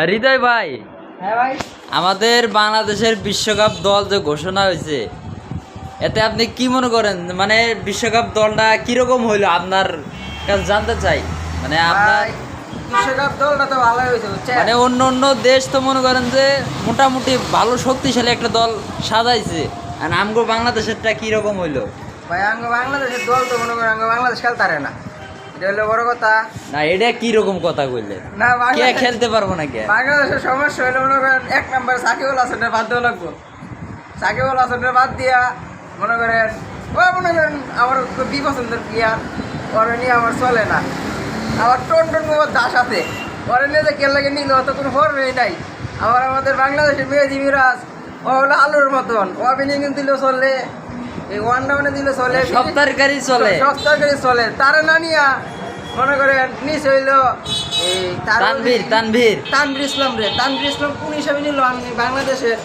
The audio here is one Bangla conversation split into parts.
হৃদয় ভাই হ্যাঁ ভাই। আমাদের বাংলাদেশের বিশ্বকাপ দল যে ঘোষণা হয়েছে এতে আপনি কি মনে করেন? মানে বিশ্বকাপ দলটা কীরকম হইল? আপনার কাছে জানতে চাই। মানে আপনার বিশ্বকাপ দলটা তো ভালোই হয়েছে মানে অন্য অন্য দেশ তো মনে করেন যে মোটামুটি ভালো শক্তিশালী একটা দল সাজাইছে। আর আমগো বাংলাদেশেরটা কীরকম হইল? ভাই আঙ্গ বাংলাদেশের দল তো মনে করেন আঙ্গ বাংলাদেশ খেলতারে না। এটা হলো বড় কথা। না এটা কীরকম কথা কইলে? না কে খেলতে পারব না কে? বাংলাদেশের সমস্যা হলো মনে করেন এক নম্বর সাকিবুল হাসানের বাদ দেওয়া লাগবো। সাকিবুল হাসানের বাদ দিয়া মনে করেন ও মনে করেন আমার খুব বিপছন্দের প্লেয়ার ওরা নিয়ে আমার চলে না। আমার টোন টোন মোহাম্মদ দাস আছে। ওরা নিয়ে যে খেললে নিল অত কোনো ফর্মই নাই। আবার আমাদের বাংলাদেশের মেহেদি মিরাজ ও হলো আলুর মতন। ও ওপেনিং দিলেও চলে এই ওয়ান ডাউনে দিলে চলে। সব তরকারি চলে। সব তরকারি চলে। তারা না নিয়া মনে করেন নিচ হইল এই তার- তানভীর তানভীর। তানভীর ইসলাম রে। তানভীর ইসলাম কোন হিসাবে নিল? আমি বাংলাদেশের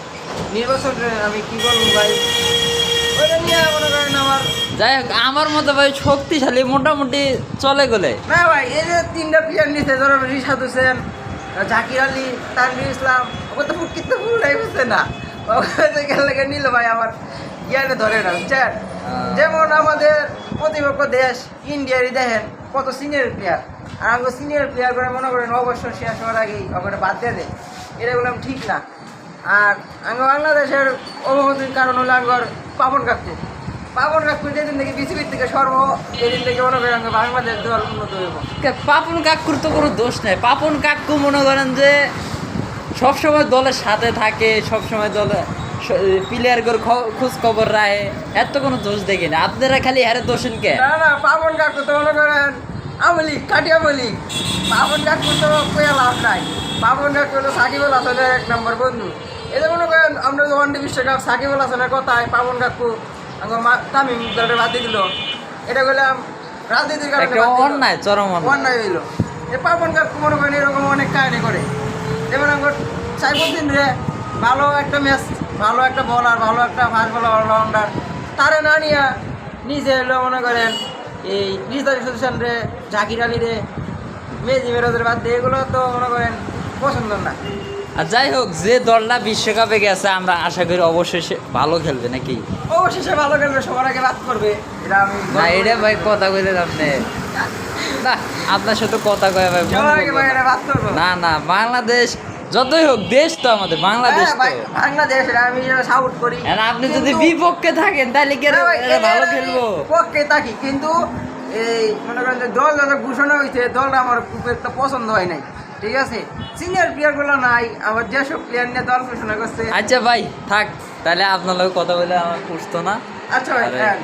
নির্বাচন আমি কি বলব ভাই? ওইটা নিয়ে মনে করেন আমার যাই হোক আমার মতো ভাই শক্তিশালী মোটামুটি চলে গেলে। না ভাই এই যে তিনটা প্লেয়ার নিচে ধরো রিশাদ হোসেন জাকির আলী তানভীর ইসলাম ওকে তো ফুট কিন্তু ফুলটাই বুঝছে না। ওকে খেলে নিল ভাই আমার। জ্ঞানে ধরে না বুঝছেন যেমন আমাদের প্রতিপক্ষ দেশ, ইন্ডিয়ারই দেখেন কত সিনিয়র প্লেয়ার আর আমাকে সিনিয়র প্লেয়ার করে মনে করেন অবসর শেষ হওয়ার আগেই ওখানে বাদ দিয়ে দেয়। এটা বললাম ঠিক না। আর আমি বাংলাদেশের অবগতির কারণ হলো আমার পাবন কাকু। পাপন কাকু যেদিন থেকে পৃথিবীর থেকে সর্ব যেদিন থেকে মনে করেন আমি বাংলাদেশ দল উন্নত হইব। পাপন কাকুর তো কোনো দোষ নাই। পাপন কাকু মনে করেন যে সবসময় দলের সাথে থাকে, সবসময় দলে প্লেয়ার করে খ- খোঁজ খবর রাখে এত কোনো দোষ দেখি না। আপনারা খালি হারে দোষেন কে? না না পাবন কাকু তো মনে করেন আমলি কাটি আমলি পাবন কাকু তো কোয়া লাভ নাই। পাবন কাকু হলো সাকিবুল হাসানের এক নম্বর বন্ধু। এই মনে করেন আমরা যে ওয়ানডে বিশ্বকাপ সাকিবুল হাসানের কথায় পাবন কাকু আমার তামিম দলটা বাদ দিল। এটা বললাম রাজনীতির কারণে অন্যায় চরম অন্যায়। হইল। এই পাবন কাকু মনে করেন এরকম অনেক কাহিনী করে। যেমন আমার সাইফুদ্দিন রে ভালো একটা ম্যাচ ভালো একটা বলার ভালো একটা ফাস্ট বলার অলরাউন্ডার তারে না নিয়া নিজে হলো মনে করেন এই রিজদারি সুলতান রে জাকির আলী রে মেজি মেরাজের বাদ দিয়ে এগুলো তো মনে করেন পছন্দ না। আর যাই হোক যে দলটা বিশ্বকাপে গেছে আমরা আশা করি অবশ্যই সে ভালো খেলবে নাকি? অবশেষে ভালো খেলবে সবার আগে বাদ করবে এটা আমি না এটা ভাই কথা কইলেন আপনি। না আপনার সাথে কথা কয়ে ভাই না না বাংলাদেশ যতই হোক দেশ তো আমাদের বাংলাদেশ হ্যাঁ, বাংলাদেশ আমি সাপোর্ট করি। আর আপনি যদি বিপক্ষে থাকেন তাহলে কি ভালো খেলব? পক্ষে থাকি কিন্তু এই মনে করেন যে দল যত ঘোষণা হয়েছে দলটা আমার খুব একটা পছন্দ হয় নাই। ঠিক আছে? সিনিয়র প্লেয়ারগুলো নাই আমার যেসব প্লেয়ার নিয়ে দল ঘোষণা করছে। আচ্ছা ভাই থাক তাহলে আপনার কথা বলে আমার পুষতো না। আচ্ছা ভাই হ্যাঁ।